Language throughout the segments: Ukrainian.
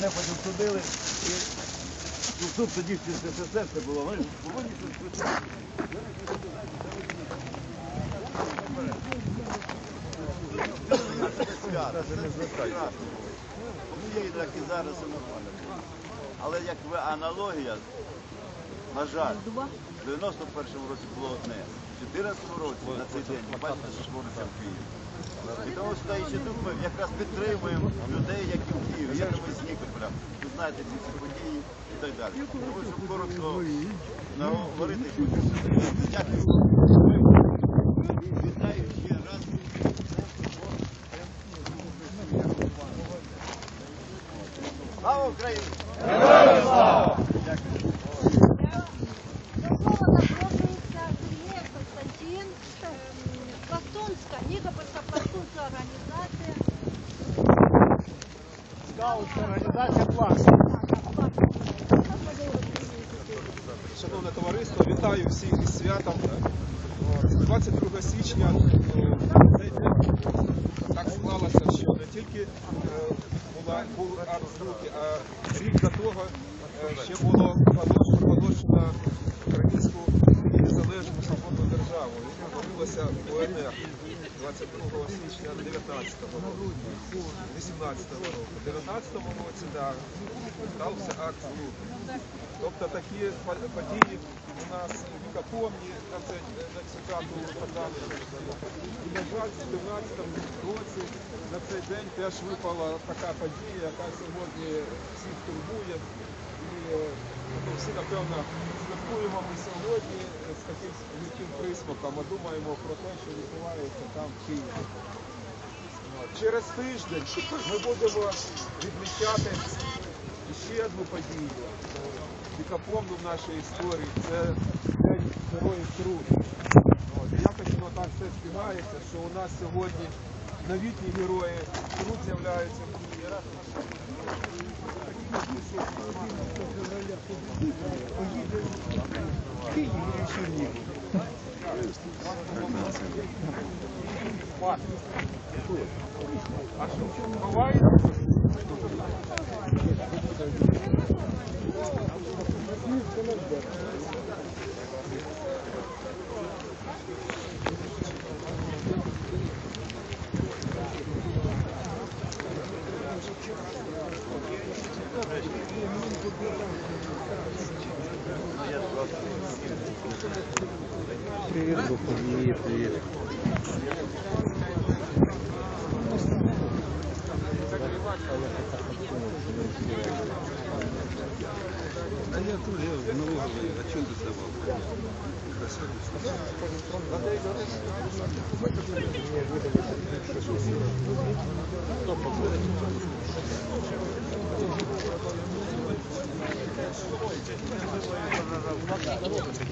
Мене потім судили. І ну, суд тоді в СССР це було. Вони повинні щось працювати. Є і так і зараз і нормально. Але як ви аналогія, на жаль, в 91-му році було одне, в 14-му році на цей день бачите, що твориться в Києві. І тому стоячи тут, ми якраз підтримуємо людей, які в Києві, як ви з Нікополя. Ви знаєте ці всі події і так далі. Тому що коротко наговорити. Дякую. Вітаю ще раз. Слава Україні! До слова запрошується Сергій Константин, ем, пластунська, Нікопольська пластунська організація. Шановне товариство, вітаю всіх із святом. 22 січня так склалося, що не тільки е, була, був акт а рік до того е, ще було проголошено українську незалежну свободну державу. І Відбулося УНР 22 січня 19 року, 18 року. В 19 році да, стався акт злуки. Тобто такі події у нас вікопомні на цей на цю дату. І, на жаль, в 17 році на цей день теж випала така подія, яка сьогодні всіх турбує. І е, всі, напевно, святкуємо ми сьогодні з таким гірким присмаком, а думаємо про те, що відбувається там в Києві. Через тиждень ми будемо відмічати ще одну подію, е, вікопомну в нашій історії, це День Героїв Труду. От, якось воно так все співається, що у нас сьогодні новітні герої труд з'являються в Києві. А що, буває?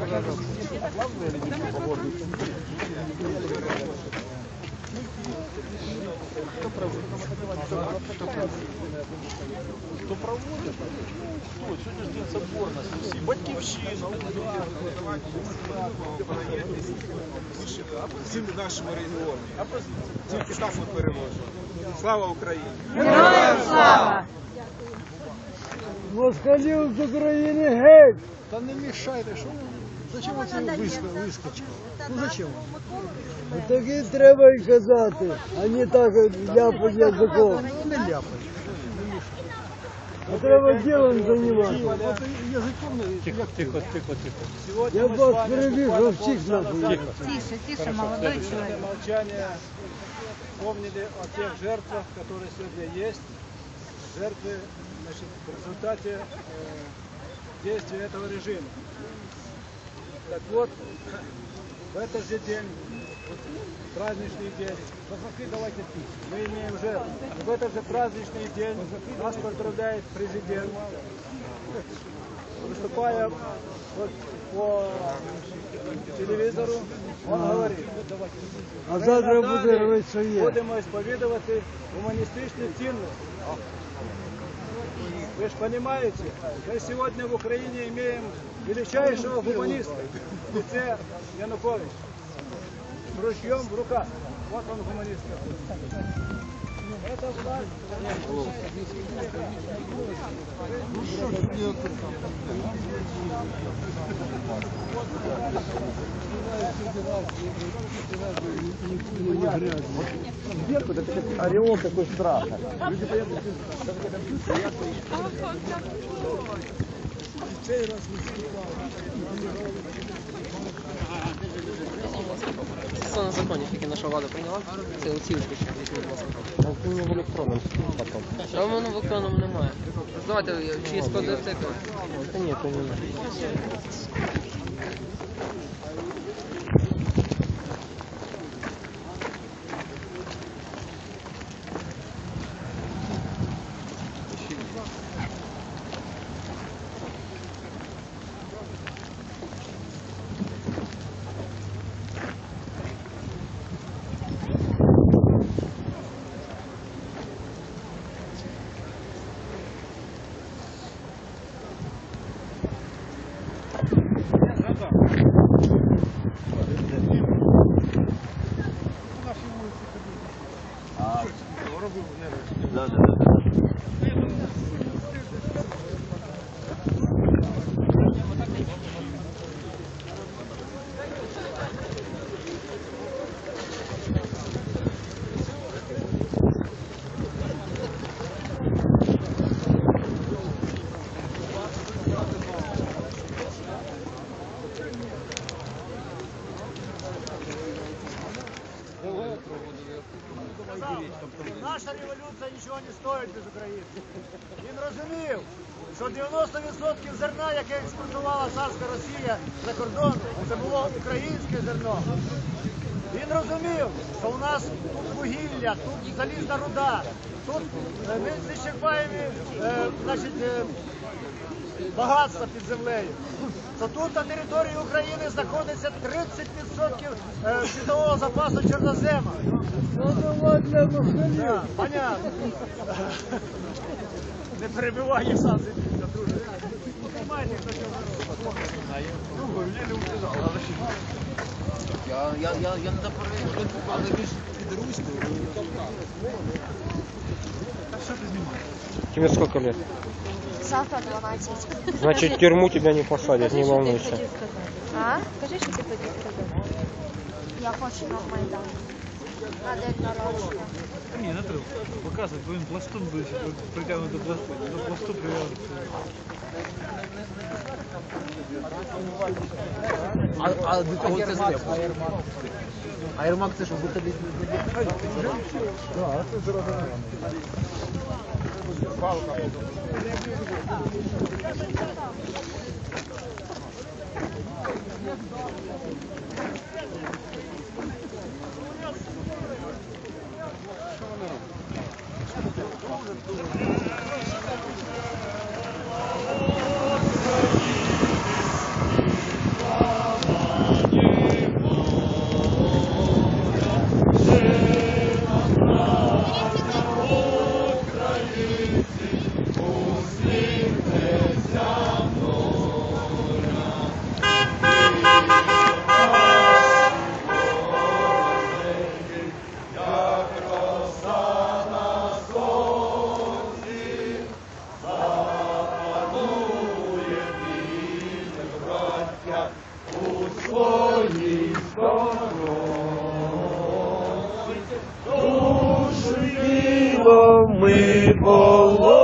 Пожалуйста. Батьківщина. всім нашому регіону. Тільки так ми переможемо. Слава Україні! Москалів з України геть! Та не мішайте, що Зачем оці виска- вискочка? Ну зачем? Микола Так і треба й казати, а не так ляпать язиком. не ляпай. А треба ділом займатися. Тихо, тихо, тихо, тихо. Я вас перебіг всіх нахуй. Тише, тише, молодой человек. молчания помнили о тех жертвах, которые сегодня есть. Жертвы значит, в результате э, действия этого режима. Так вот, в этот же день, праздничный день, мы имеем жертву. И в этот же праздничный день нас поздравляет президент, выступая вот по телевизору, он говорит, А завтра буде робити своє. будемо сповідувати гуманістичні цінності. Вы же понимаете, мы сегодня в Украине имеем величайшего гуманиста в лице Януковича. ручьем в руках. Вот он гуманист. Это власть. Ну что ж делать? Сверху это как ореол такой страха. Люди поехали через компьютер, я поехал. В сей раз выступал. Це на законі, тільки наша влада прийняла. Це оцінку ще візьміть, будь ласка. Ну, в електронному потім. А воно в електронному немає. Давайте коди цикли. Та ні, то не надо. Да, да, да, да. Наша революція нічого не стоїть без України. Він розумів, що 90% зерна, яке експортувала царська Росія за кордон, це було українське зерно. Він розумів, що у нас тут вугілля, тут залізна руда, тут нечерпаємі е, значить, е, багатства під землею. То тут на території України знаходиться 30% е, світового запасу чорнозема. Да, понятно. Не перебивай, я сам займуся, друже. Я, я, я, я не заперечую, але ви ж підруську. Тебе сколько лет? Завтра 12. Значит, в тюрьму тебя не посадят, не волнуйся. А? Скажи, що ти хотів сказати. Я хочу на Майдан. На день народження. Ні, не треба показувати, бо він пластун буде притягнути до пласту, до пласту. А, а до чого це зліво? А Єрмак це що, будто десь Ми положим